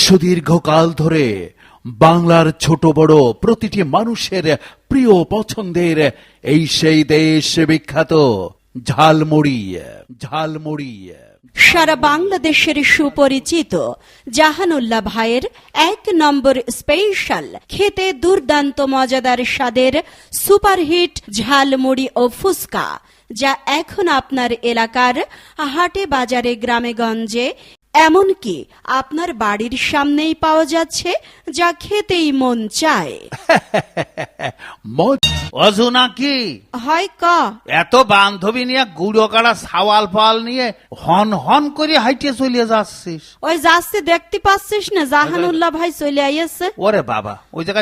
সুদীর্ঘকাল ধরে বাংলার ছোট বড় প্রতিটি মানুষের প্রিয় পছন্দের এই সেই দেশ বিখ্যাত ঝালমুড়ি ঝালমুড়ি সারা বাংলাদেশের সুপরিচিত জাহানুল্লাহ ভাইয়ের এক নম্বর স্পেশাল খেতে দুর্দান্ত মজাদার স্বাদের সুপারহিট ঝালমুড়ি ও ফুসকা যা এখন আপনার এলাকার হাটে বাজারে গ্রামে গঞ্জে এমনকি আপনার বাড়ির সামনেই পাওয়া যাচ্ছে যা খেতেই মন চায়। মজ অজু নাকি হয় ক? এত বান্ধবী নিয়ে গুড়ো কাড়া সাওয়াল পাল নিয়ে হন হন করে হাইটে চলে যাচ্ছিস। ওই যাচ্ছে দেখতে পাচ্ছিস না? জাহানুল্লাহ ভাই চলে আইয়াছে। ওরে বাবা ওই জায়গায়